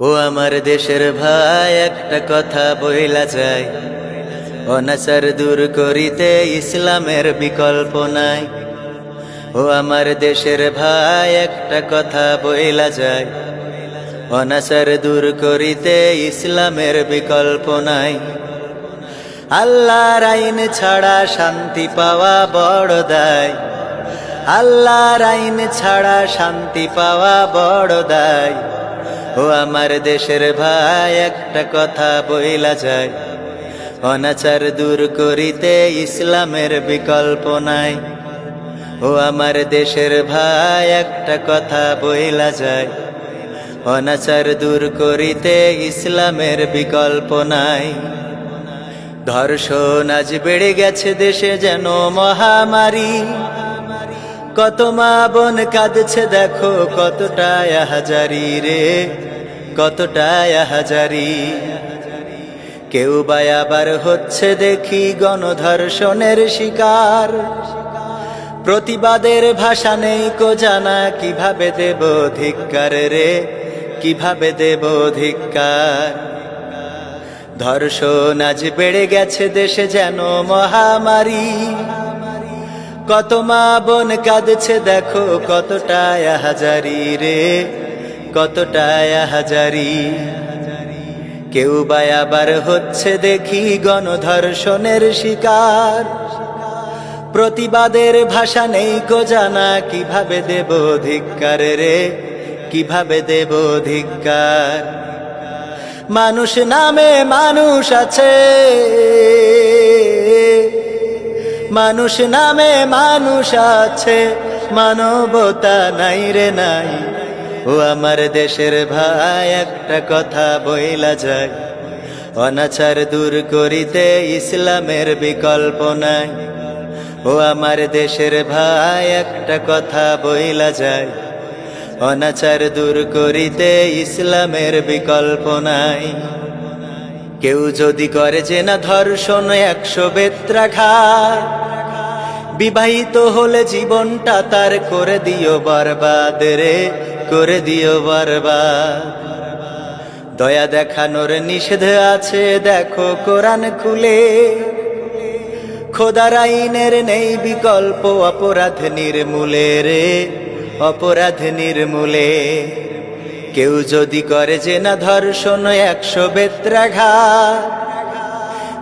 ও আমার দেশের ভাই, একটা কথা বইলা যায় অনাচার দূর করিতে ইসলামের বিকল্প নাই। ও আমার দেশের ভাই, একটা কথা বইলা যায় অনাচার দূর করিতে ইসলামের বিকল্প নাই। আল্লাহর আইন ছাড়া শান্তি পাওয়া বড় দায়। আল্লাহর আইন ছাড়া শান্তি পাওয়া বড় দায়। ও আমার দেশের ভাই, একটা কথা বইলা যায়। অনাচার দূর করিতে ইসলামের বিকল্প নাই। ও আমার দেশের ভাই, একটা কথা বইলা যায়। অনাচার দূর করিতে ইসলামের বিকল্প নাই। ধর্ষণ আজ বেড়ে গেছে দেশে যেন মহামারী। কত মা বোন কাঁদছে দেখো কতটা হাজারি রে, কতটা হাজারি। কেউ বা আবার হচ্ছে দেখি গণধর্ষণের শিকার। প্রতিবাদের ভাষা নেই কো জানা, কীভাবে দেব ধিক্কার রে, কীভাবে দেব ধিক্কার। ধর্ষণ আজ বেড়ে গেছে দেশে যেন মহামারী। কত মা বোন কাঁদছে দেখো কতটা হাজারি রে, কতটা হাজারি। কেউ বা আবার হচ্ছে দেখি গণধর্ষণের শিকার। প্রতিবাদের ভাষা নেই কো জানা, কীভাবে দেব ধিক্কার রে, কীভাবে দেব ধিক্কার। মানুষ নামে মানুষ আছে। মানুষ নামে মানুষ আছে, মানবতা নাই রে নাই। ও আমার দেশের ভাই, একটা কথা বইলা যায়। অনাচার দূর করিতে ইসলামের বিকল্প নাই। ও আমার দেশের ভাই, একটা কথা বইলা যায়। অনাচার দূর করিতে ইসলামের বিকল্প নাই। কেউ যদি করে যে না ধর্ষণ একশো বেত্রাঘাত, বিবাহিত হলে জীবনটা তার করে দিও বরবাদ রে, করে দিও বরবাদ। দয়া দেখানোর নিষেধ আছে, দেখো কোরআন খুলে। খোদার আইনের নেই বিকল্প অপরাধ নির্মূলে রে, অপরাধ নির্মূলে। কেউ যদি করে যে না ধর্ষণ একশো বেত্রাঘাত,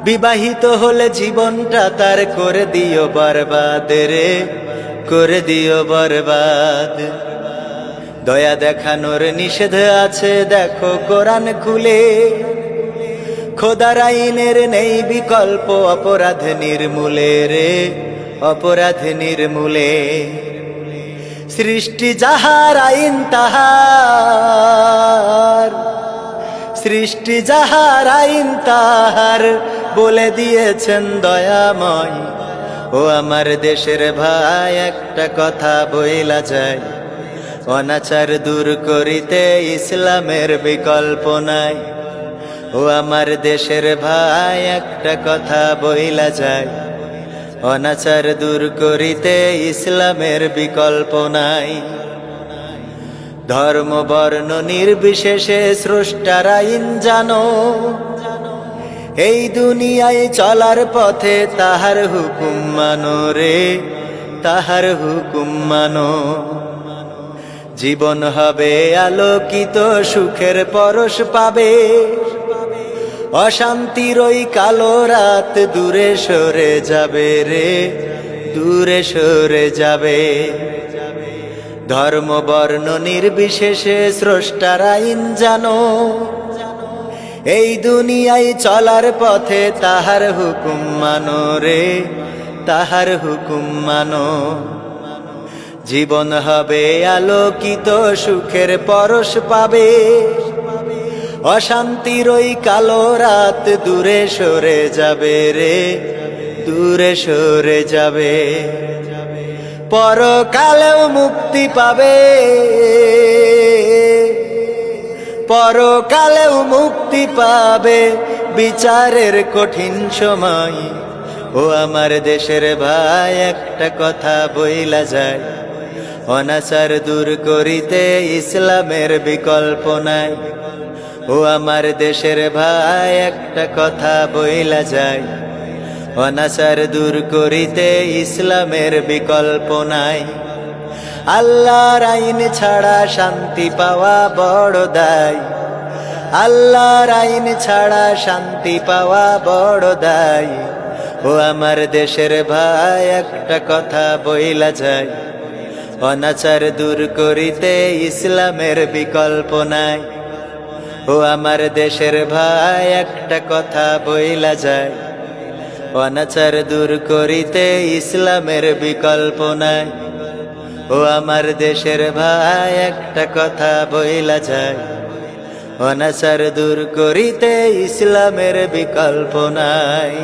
বিবাহিত হলে জীবনটা তার করে দিও বরবাদ রে, করে দিও বরবাদ। দয়া দেখানোর নিষেধ আছে, দেখো কোরআন খুলে। খোদার আইনের নেই বিকল্প, অপরাধ নির্মূলে রে, অপরাধ নির্মূলে। সৃষ্টি যাহার আইন তাহার, সৃষ্টি যাহার আইন তাহার বলে দিয়েছেন দয়াময়। ও আমার দেশের ভাই, একটা কথা বইলা যায় অনাচার দূর করিতে ইসলামের বিকল্প নাই। ও আমার দেশের ভাই, একটা কথা বইলা যায় অনাচার দূর করিতে ইসলামের বিকল্প নাই। ধর্ম, বর্ণ নির্বিশেষে স্রষ্টার জানো এই দুনিয়ায় চলার পথে তাহার হুকুম মানো রে, তাহার হুকুম মানো। জীবন হবে আলোকিত, সুখের পরশ পাবে। অশান্তির ওই কালো রাত দূরে সরে যাবে রে, দূরে সরে যাবে। ধর্ম বর্ণ নির্বিশেষে স্রষ্টার আইন জানো এই দুনিয়ায় চলার পথে তাহার হুকুম মানো রে, তাহার হুকুম মানো। জীবন হবে আলোকিত, সুখের পরশ পাবে। অশান্তির ওই কালো রাত দূরে সরে যাবে রে, দূরে সরে যাবে। পরকালেও মুক্তি পাবে। পরকালেও মুক্তি পাবে বিচারের কঠিন সময়। ও আমার দেশের ভাই, একটা কথা বইলা যায়। অনাচার দূর করিতে ইসলামের বিকল্প নাই। ও আমার দেশের ভাই, একটা কথা বইলা যায় অনাচার দূর করিতে ইসলামের বিকল্প নাই। আল্লাহর আইন ছাড়া শান্তি পাওয়া বড় দায়। আল্লাহর আইন ছাড়া শান্তি পাওয়া বড় দায়। ও আমার দেশের ভাই, একটা কথা বইলা যায় অনাচার দূর করিতে ইসলামের বিকল্প নাই। ও আমার দেশের ভাই, একটা কথা বইলা যায়। অনাচার দূর করিতে ইসলামের বিকল্প নাই। ও আমার দেশের ভাই, একটা কথা বইলা যায়। অনাচার দূর করিতে ইসলামের বিকল্প নাই।